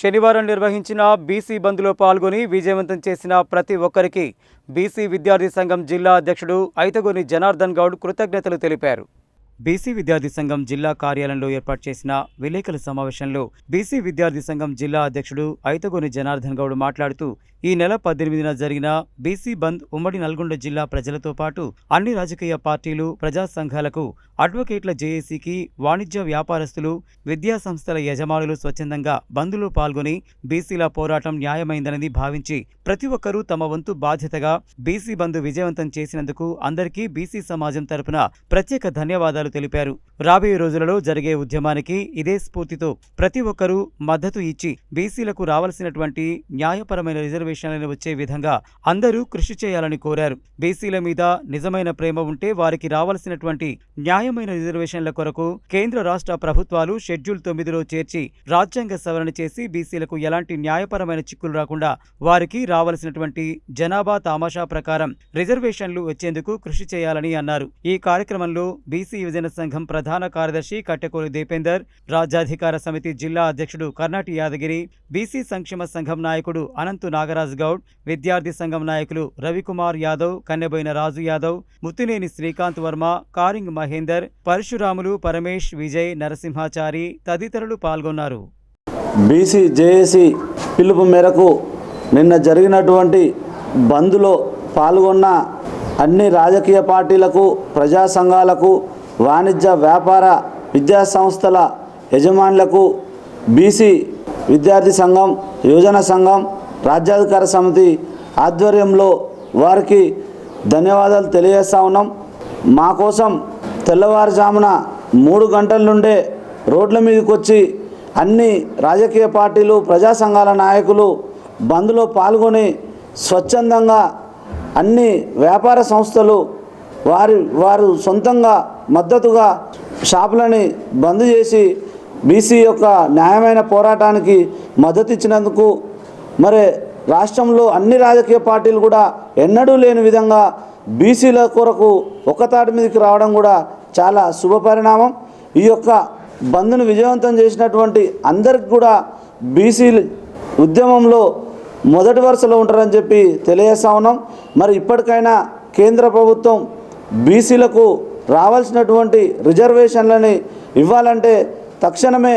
శనివారం నిర్వహించిన బీసీ బంద్లో పాల్గొని విజయవంతం చేసిన ప్రతి ఒక్కరికి బీసీ విద్యార్థి సంఘం జిల్లా అధ్యక్షుడు ఐతగోని జనార్దన్ గౌడ్ కృతజ్ఞతలు తెలిపారు. బీసీ విద్యార్థి సంఘం జిల్లా కార్యాలయంలో ఏర్పాటు చేసిన విలేకరుల సమావేశంలో బీసీ విద్యార్థి సంఘం జిల్లా అధ్యక్షుడు ఐతగోని జనార్దన్ గౌడ్ మాట్లాడుతూ ఈ నెల పద్దెనిమిదిన జరిగిన బీసీ బంద్ ఉమ్మడి నల్గొండ జిల్లా ప్రజలతో పాటు అన్ని రాజకీయ పార్టీలు ప్రజా సంఘాలకు అడ్వకేట్ల జేఏసీకి వాణిజ్య వ్యాపారస్తులు విద్యా సంస్థల యజమానులు స్వచ్ఛందంగా బంద్లో పాల్గొని బీసీల పోరాటం న్యాయమైందనని భావించి ప్రతి ఒక్కరూ తమ వంతు బాధ్యతగా బీసీ బంద్ విజయవంతం చేసినందుకు అందరికీ బీసీ సమాజం తరపున ప్రత్యేక ధన్యవాదాలు తెలిపారు. రాబోయే రోజులలో జరిగే ఉద్యమానికి ఇదే స్ఫూర్తితో ప్రతి ఒక్కరూ మద్దతు ఇచ్చి బీసీలకు రావాల్సినటువంటి న్యాయపరమైన రిజర్వేషన్లను వచ్చే విధంగా అందరూ కృషి చేయాలని కోరారు. బీసీల మీద నిజమైన ప్రేమ ఉంటే వారికి రావాల్సినటువంటి న్యాయమైన రిజర్వేషన్ల కొరకు కేంద్ర రాష్ట్ర ప్రభుత్వాలు షెడ్యూల్ తొమ్మిదిలో చేర్చి రాజ్యాంగ సవరణ చేసి బీసీలకు ఎలాంటి న్యాయపరమైన చిక్కులు రాకుండా వారికి రావాల్సినటువంటి జనాభా తామాషా ప్రకారం రిజర్వేషన్లు వచ్చేందుకు కృషి చేయాలని అన్నారు. ఈ కార్యక్రమంలో బీసీ గిరిజన సంఘం ప్రధాన కార్యదర్శి కట్టెకోలు దీపేందర్ రాజ్యాధికార సమితి జిల్లా అధ్యక్షుడు కర్ణాటి యాదగిరి బీసీ సంక్షేమ సంఘం నాయకుడు అనంతు నాగరాజ్ గౌడ్ విద్యార్థి సంఘం నాయకులు రవికుమార్ యాదవ్ కన్నెబోయిన రాజు యాదవ్ ముత్తునేని శ్రీకాంత్ వర్మ కారింగ్ మహేందర్ పరశురాములు పరమేష్ విజయ్ నరసింహాచారి తదితరులు పాల్గొన్నారు. బీసీ జేఏసీ పిలుపు మేరకు నిన్న జరిగినటువంటి బంద్లో పాల్గొన్న అన్ని రాజకీయ పార్టీలకు ప్రజా సంఘాలకు వాణిజ్య వ్యాపార విద్యా సంస్థల యజమానులకు బీసీ విద్యార్థి సంఘం యువజన సంఘం రాజ్యాధికార సమితి ఆధ్వర్యంలో వారికి ధన్యవాదాలు తెలియజేస్తా ఉన్నాం. మా కోసం తెల్లవారుజామున మూడు గంటల నుండే రోడ్ల మీదకి వచ్చి అన్ని రాజకీయ పార్టీలు ప్రజా సంఘాల నాయకులు బంద్లో పాల్గొని స్వచ్ఛందంగా అన్ని వ్యాపార సంస్థలు వారి వారు సొంతంగా మద్దతుగా షాపులని బంద్ చేసి బీసీ యొక్క న్యాయమైన పోరాటానికి మద్దతు ఇచ్చినందుకు మరి రాష్ట్రంలో అన్ని రాజకీయ పార్టీలు కూడా ఎన్నడూ లేని విధంగా బీసీల కొరకు ఒక్కతాటి మీదకి రావడం కూడా చాలా శుభ పరిణామం. ఈ యొక్క బంద్ను విజయవంతం చేసినటువంటి అందరికి కూడా బీసీ ఉద్యమంలో మొదటి వరుసలో ఉంటారని చెప్పి తెలియజేస్తా ఉన్నాం. మరి ఇప్పటికైనా కేంద్ర ప్రభుత్వం బీసీలకు రావాల్సినటువంటి రిజర్వేషన్లని ఇవ్వాలంటే తక్షణమే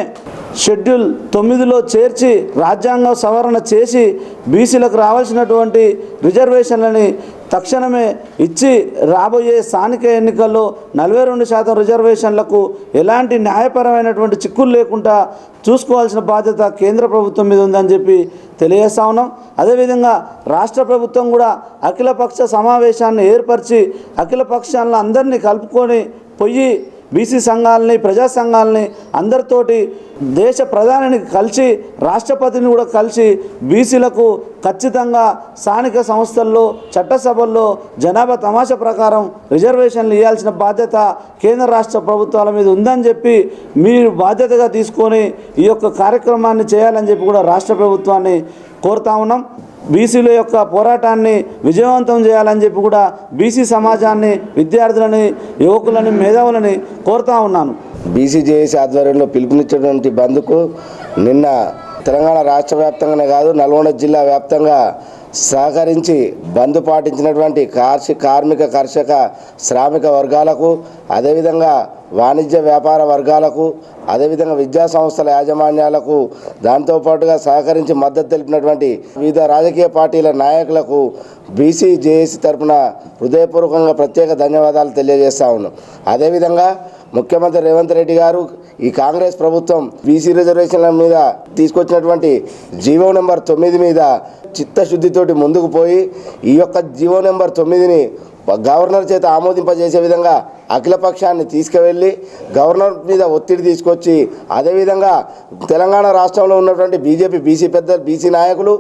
షెడ్యూల్ తొమ్మిదిలో చేర్చి రాజ్యాంగ సవరణ చేసి బీసీలకు రావాల్సినటువంటి రిజర్వేషన్లని తక్షణమే ఇచ్చి రాబోయే స్థానిక ఎన్నికల్లో నలభై రెండు శాతం రిజర్వేషన్లకు ఎలాంటి న్యాయపరమైనటువంటి చిక్కులు లేకుండా చూసుకోవాల్సిన బాధ్యత కేంద్ర ప్రభుత్వం మీద ఉందని చెప్పి తెలియజేస్తా ఉన్నాం. అదేవిధంగా రాష్ట్ర ప్రభుత్వం కూడా అఖిలపక్ష సమావేశాన్ని ఏర్పరిచి అఖిలపక్షాలను అందరినీ కలుపుకొని పొయ్యి బీసీ సంఘాలని ప్రజా సంఘాలని అందరితోటి దేశ ప్రధానిని కలిసి రాష్ట్రపతిని కూడా కలిసి బీసీలకు ఖచ్చితంగా స్థానిక సంస్థల్లో చట్టసభల్లో జనాభా తమాషా ప్రకారం రిజర్వేషన్లు ఇవ్వాల్సిన బాధ్యత కేంద్ర రాష్ట్ర ప్రభుత్వాల మీద ఉందని చెప్పి మీరు బాధ్యతగా తీసుకొని ఈ యొక్క కార్యక్రమాన్ని చేయాలని చెప్పి కూడా రాష్ట్ర ప్రభుత్వాన్ని కోరుతా ఉన్నాం. బీసీల యొక్క పోరాటాన్ని విజయవంతం చేయాలని చెప్పి కూడా బీసీ సమాజాన్ని విద్యార్థులని యువకులని మేధావులని కోరుతా ఉన్నాను. బీసీజేఎస్ ఆధ్వర్యంలో పిలుపునిచ్చినటువంటి బంద్కు నిన్న తెలంగాణ రాష్ట్ర వ్యాప్తంగానే కాదు నల్గొండ జిల్లా వ్యాప్తంగా సహకరించి బంద్ పాటించినటువంటి కార్షి కార్మిక కర్షక శ్రామిక వర్గాలకు అదేవిధంగా వాణిజ్య వ్యాపార వర్గాలకు అదేవిధంగా విద్యా సంస్థల యాజమాన్యాలకు దాంతోపాటుగా సహకరించి మద్దతు తెలిపినటువంటి వివిధ రాజకీయ పార్టీల నాయకులకు బీసీ జేఏసీ తరపున హృదయపూర్వకంగా ప్రత్యేక ధన్యవాదాలు తెలియజేస్తా ఉన్నాం. అదేవిధంగా ముఖ్యమంత్రి రేవంత్ రెడ్డి గారు ఈ కాంగ్రెస్ ప్రభుత్వం బీసీ రిజర్వేషన్ల మీద తీసుకొచ్చినటువంటి జీవో నెంబర్ తొమ్మిది మీద చిత్తశుద్ధితోటి ముందుకు పోయి ఈ యొక్క జీవో నెంబర్ తొమ్మిదిని గవర్నర్ చేత ఆమోదింపజేసే విధంగా అఖిలపక్షాన్ని తీసుకువెళ్ళి గవర్నర్ మీద ఒత్తిడి తీసుకొచ్చి అదేవిధంగా తెలంగాణ రాష్ట్రంలో ఉన్నటువంటి బీజేపీ బీసీ పెద్ద బీసీ నాయకులు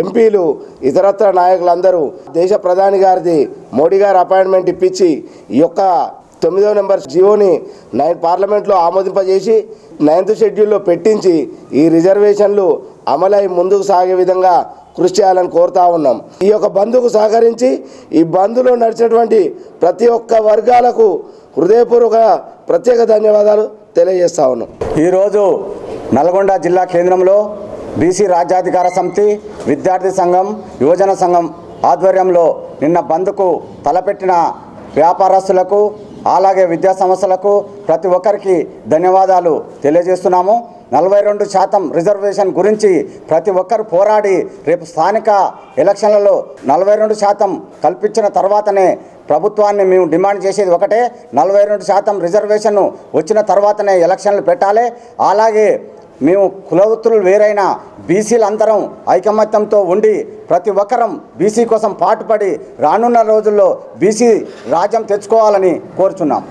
ఎంపీలు ఇతరత్ర నాయకులందరూ దేశ ప్రధాని గారిది మోడీ గారు అపాయింట్మెంట్ ఇప్పించి ఈ యొక్క తొమ్మిదవ నెంబర్ జియోని నైన్ పార్లమెంట్లో ఆమోదింపజేసి నైన్త్ షెడ్యూల్లో పెట్టించి ఈ రిజర్వేషన్లు అమలై ముందుకు సాగే విధంగా కృషి చేయాలని కోరుతా ఉన్నాం. ఈ యొక్క బంధుకు సహకరించి ఈ బంధులో నడిచినటువంటి ప్రతి ఒక్క వర్గాలకు హృదయపూర్వక ప్రత్యేక ధన్యవాదాలు తెలియజేస్తా ఉన్నాం. ఈరోజు నల్గొండ జిల్లా కేంద్రంలో బీసీ రాజ్యాధికార సమితి విద్యార్థి సంఘం యువజన సంఘం ఆధ్వర్యంలో నిన్న బంద్కు తలపెట్టిన వ్యాపారస్తులకు అలాగే విద్యా సంస్థలకు ప్రతి ఒక్కరికి ధన్యవాదాలు తెలియజేస్తున్నాము. నలభై రెండు శాతం రిజర్వేషన్ గురించి ప్రతి ఒక్కరు పోరాడి రేపు స్థానిక ఎలక్షన్లలో నలభై రెండు శాతం కల్పించిన తర్వాతనే ప్రభుత్వాన్ని మేము డిమాండ్ చేసేది ఒకటే. నలభై రెండు శాతం రిజర్వేషన్ వచ్చిన తర్వాతనే ఎలక్షన్లు పెట్టాలి. అలాగే మేము కులవృత్తులు వేరైన బీసీలందరం ఐకమత్యంతో ఉండి ప్రతి ఒక్కరం బీసీ కోసం పాటుపడి రానున్న రోజుల్లో బీసీ రాజ్యం తెచ్చుకోవాలని కోరుచున్నాం.